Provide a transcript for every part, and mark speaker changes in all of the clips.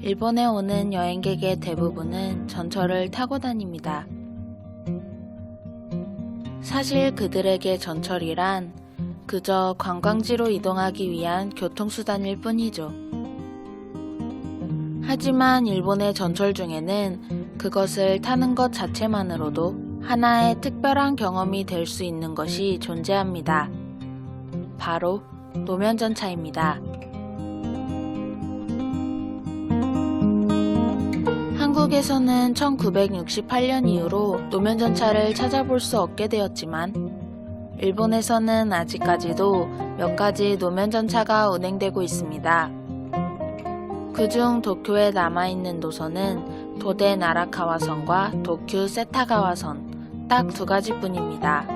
Speaker 1: 일본에 오는 여행객의 대부분은 전철을 타고 다닙니다. 사실 그들에게 전철이란 그저 관광지로 이동하기 위한 교통수단일 뿐이죠. 하지만 일본의 전철 중에는 그것을 타는 것 자체만으로도 하나의 특별한 경험이 될 수 있는 것이 존재합니다. 바로 노면전차입니다. 한국에서는 1968년 이후로 노면 전차를 찾아볼 수 없게 되었지만 일본에서는 아직까지도 몇 가지 노면 전차가 운행되고 있습니다. 그중 도쿄에 남아있는 노선은 도대 나라카와선과 도쿄 세타가와선 딱 두 가지뿐입니다.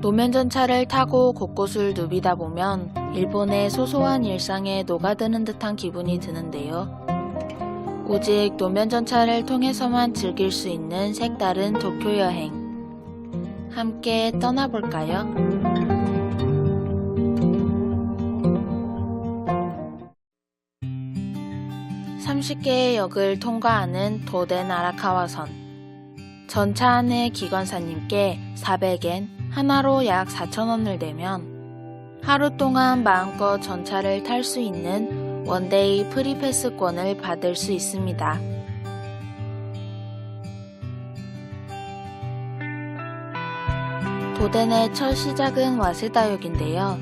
Speaker 1: 노면 전차를 타고 곳곳을 누비다 보면 일본의 소소한 일상에 녹아드는 듯한 기분이 드는데요. 오직 노면 전차를 통해서만 즐길 수 있는 색다른 도쿄 여행. 함께 떠나볼까요? (30개의) 역을 통과하는 도덴 아라카와선 전차 안의 기관사님께 400엔 하나로 약 4,000원을 내면 하루 동안 마음껏 전차를 탈 수 있는 원데이 프리패스권을 받을 수 있습니다. 도덴의 첫 시작은 와세다역인데요.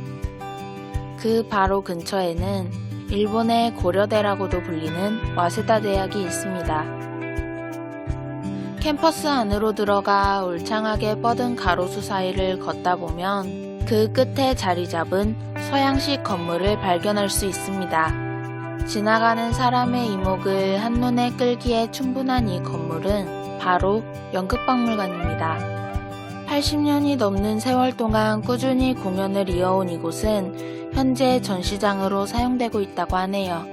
Speaker 1: 그 바로 근처에는 일본의 고려대라고도 불리는 와세다 대학이 있습니다. 캠퍼스 안으로 들어가 울창하게 뻗은 가로수 사이를 걷다 보면 그 끝에 자리 잡은 서양식 건물을 발견할 수 있습니다. 지나가는 사람의 이목을 한눈에 끌기에 충분한 이 건물은 바로 연극박물관입니다. 80년이 넘는 세월 동안 꾸준히 공연을 이어온 이곳은 현재 전시장으로 사용되고 있다고 하네요.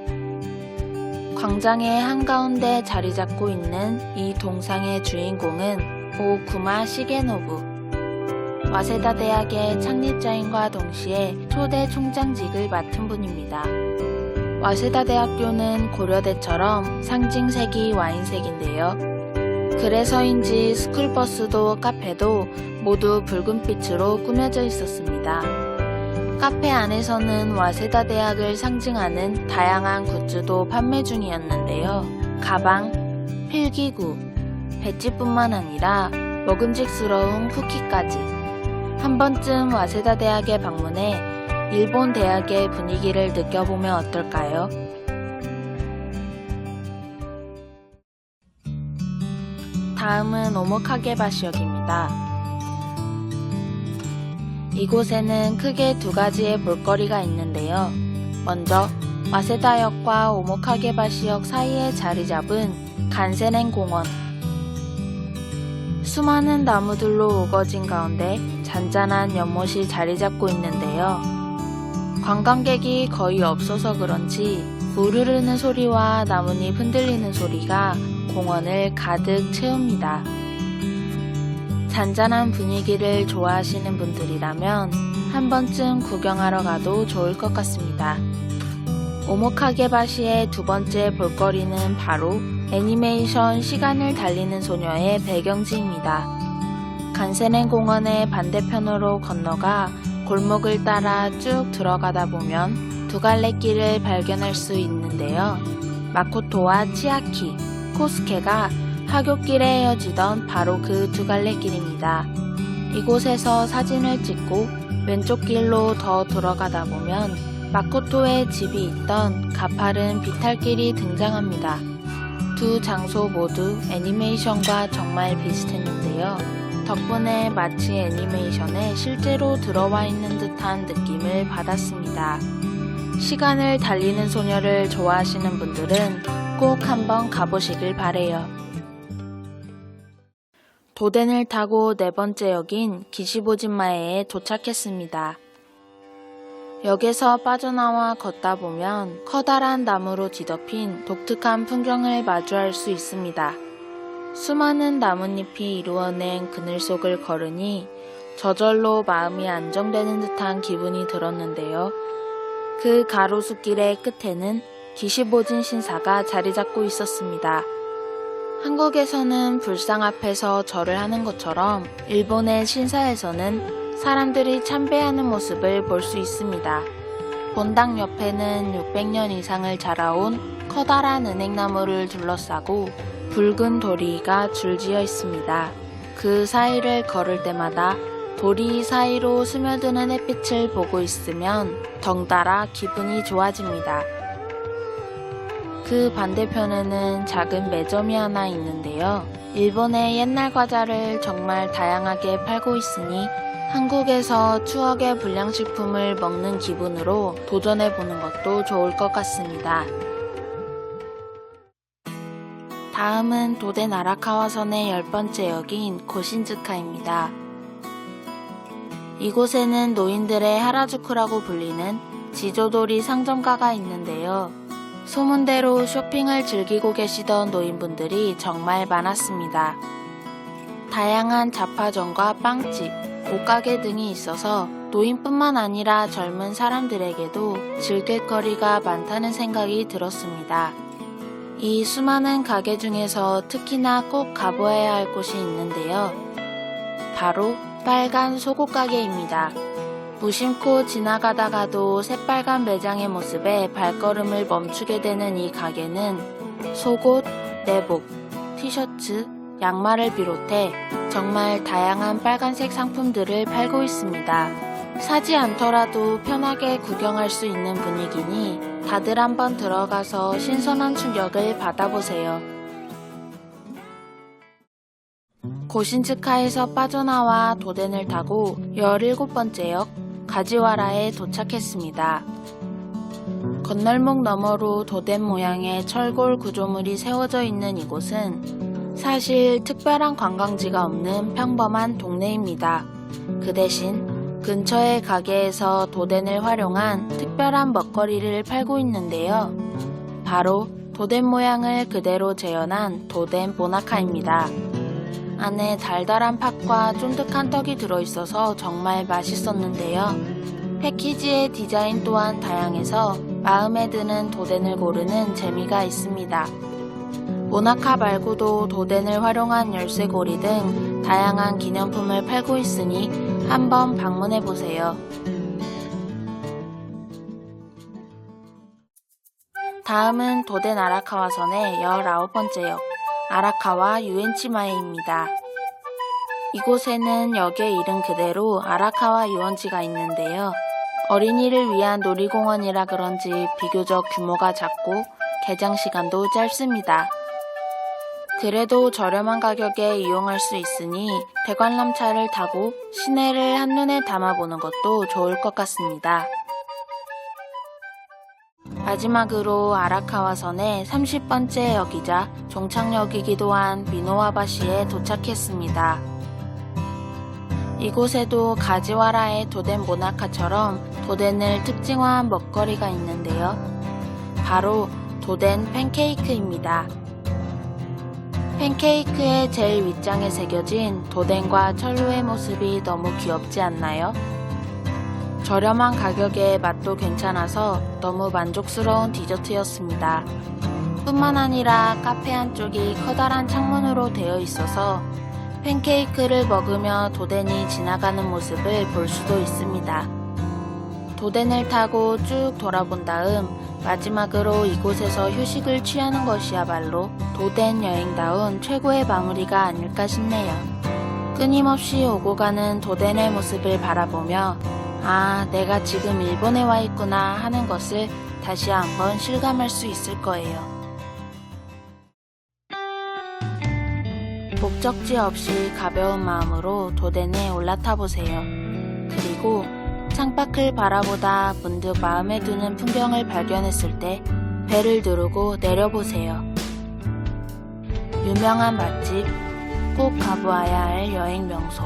Speaker 1: 광장의 한가운데 자리 잡고 있는 이 동상의 주인공은 오구마 시게노부. 와세다 대학의 창립자인과 동시에 초대 총장직을 맡은 분입니다. 와세다 대학교는 고려대처럼 상징색이 와인색인데요. 그래서인지 스쿨버스도 카페도 모두 붉은빛으로 꾸며져 있었습니다. 카페 안에서는 와세다 대학을 상징하는 다양한 굿즈도 판매 중이었는데요. 가방, 필기구, 배지뿐만 아니라 먹음직스러운 쿠키까지. 한 번쯤 와세다 대학에 방문해 일본 대학의 분위기를 느껴보면 어떨까요? 다음은 오모카게바시역입니다. 이곳에는 크게 두 가지의 볼거리가 있는데요. 먼저 와세다역과 오모카게바시역 사이에 자리 잡은 간세넨 공원. 수많은 나무들로 우거진 가운데 잔잔한 연못이 자리 잡고 있는데요. 관광객이 거의 없어서 그런지 물 흐르는 소리와 나뭇잎 흔들리는 소리가 공원을 가득 채웁니다. 잔잔한 분위기를 좋아하시는 분들이라면 한 번쯤 구경하러 가도 좋을 것 같습니다. 오모카게바시의 두 번째 볼거리는 바로 애니메이션 시간을 달리는 소녀의 배경지입니다. 간세넨 공원의 반대편으로 건너가 골목을 따라 쭉 들어가다 보면 두 갈래 길을 발견할 수 있는데요. 마코토와 치아키, 코스케가 하굣길에 이어지던 바로 그 두 갈래 길입니다. 이곳에서 사진을 찍고 왼쪽 길로 더 들어가다 보면 마코토의 집이 있던 가파른 비탈길이 등장합니다. 두 장소 모두 애니메이션과 정말 비슷했는데요. 덕분에 마치 애니메이션에 실제로 들어와 있는 듯한 느낌을 받았습니다. 시간을 달리는 소녀를 좋아하시는 분들은 꼭 한번 가보시길 바래요. 도덴을 타고 네 번째 역인 기시보진마에에 도착했습니다. 역에서 빠져나와 걷다 보면 커다란 나무로 뒤덮인 독특한 풍경을 마주할 수 있습니다. 수많은 나뭇잎이 이루어낸 그늘 속을 걸으니 저절로 마음이 안정되는 듯한 기분이 들었는데요. 그 가로수길의 끝에는 기시보진 신사가 자리 잡고 있었습니다. 한국에서는 불상 앞에서 절을 하는 것처럼 일본의 신사에서는 사람들이 참배하는 모습을 볼 수 있습니다. 본당 옆에는 600년 이상을 자라온 커다란 은행나무를 둘러싸고 붉은 도리가 줄지어 있습니다. 그 사이를 걸을 때마다 도리 사이로 스며드는 햇빛을 보고 있으면 덩달아 기분이 좋아집니다. 그 반대편에는 작은 매점이 하나 있는데요. 일본의 옛날 과자를 정말 다양하게 팔고 있으니 한국에서 추억의 불량식품을 먹는 기분으로 도전해 보는 것도 좋을 것 같습니다. 다음은 도덴 아라카와선의 열 번째 역인 고신즈카입니다. 이곳에는 노인들의 하라주쿠라고 불리는 지조돌이 상점가가 있는데요. 소문대로 쇼핑을 즐기고 계시던 노인분들이 정말 많았습니다. 다양한 잡화점과 빵집, 옷가게 등이 있어서 노인뿐만 아니라 젊은 사람들에게도 즐길 거리가 많다는 생각이 들었습니다. 이 수많은 가게 중에서 특히나 꼭 가보아야 할 곳이 있는데요. 바로 빨간 속옷 가게입니다. 무심코 지나가다가도 새빨간 매장의 모습에 발걸음을 멈추게 되는 이 가게는 속옷, 내복, 티셔츠, 양말을 비롯해 정말 다양한 빨간색 상품들을 팔고 있습니다. 사지 않더라도 편하게 구경할 수 있는 분위기니 다들 한번 들어가서 신선한 충격을 받아보세요. 고신츠카에서 빠져나와 도덴을 타고 17번째 역 가지와라에 도착했습니다. 건널목 너머로 도덴 모양의 철골 구조물이 세워져 있는 이곳은 사실 특별한 관광지가 없는 평범한 동네입니다. 그 대신 근처의 가게에서 도덴을 활용한 특별한 먹거리를 팔고 있는데요. 바로 도덴 모양을 그대로 재현한 도덴 모나카입니다. 안에 달달한 팥과 쫀득한 떡이 들어있어서 정말 맛있었는데요. 패키지의 디자인 또한 다양해서 마음에 드는 도덴을 고르는 재미가 있습니다. 모나카 말고도 도덴을 활용한 열쇠고리 등 다양한 기념품을 팔고 있으니 한번 방문해 보세요. 다음은 도덴 아라카와선의 19번째 역, 아라카와 유엔치마에입니다. 이곳에는 역의 이름 그대로 아라카와 유원지가 있는데요. 어린이를 위한 놀이공원이라 그런지 비교적 규모가 작고 개장 시간도 짧습니다. 그래도 저렴한 가격에 이용할 수 있으니 대관람차를 타고 시내를 한눈에 담아보는 것도 좋을 것 같습니다. 마지막으로 아라카와 선의 30번째 역이자 종착역이기도 한 미노와바시에 도착했습니다. 이곳에도 가지와라의 도덴 모나카처럼 도덴을 특징화한 먹거리가 있는데요. 바로 도덴 팬케이크입니다. 팬케이크의 제일 윗장에 새겨진 도덴과 철로의 모습이 너무 귀엽지 않나요? 저렴한 가격에 맛도 괜찮아서 너무 만족스러운 디저트였습니다. 뿐만 아니라 카페 한쪽이 커다란 창문으로 되어 있어서 팬케이크를 먹으며 도덴이 지나가는 모습을 볼 수도 있습니다. 도덴을 타고 쭉 돌아본 다음 마지막으로 이곳에서 휴식을 취하는 것이야말로 도덴 여행다운 최고의 마무리가 아닐까 싶네요. 끊임없이 오고 가는 도덴의 모습을 바라보며 아, 내가 지금 일본에 와 있구나 하는 것을 다시 한번 실감할 수 있을 거예요. 목적지 없이 가벼운 마음으로 도덴에 올라타 보세요. 그리고 창밖을 바라보다 문득 마음에 드는 풍경을 발견했을 때 배를 누르고 내려보세요. 유명한 맛집, 꼭 가보아야 할 여행 명소,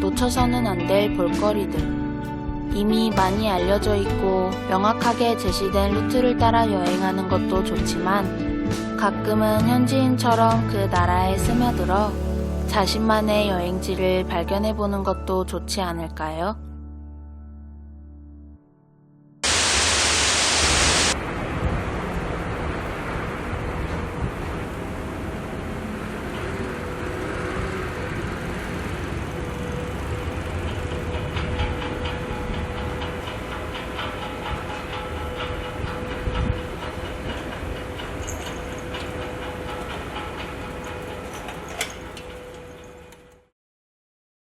Speaker 1: 놓쳐서는 안 될 볼거리들. 이미 많이 알려져 있고 명확하게 제시된 루트를 따라 여행하는 것도 좋지만 가끔은 현지인처럼 그 나라에 스며들어 자신만의 여행지를 발견해 보는 것도 좋지 않을까요?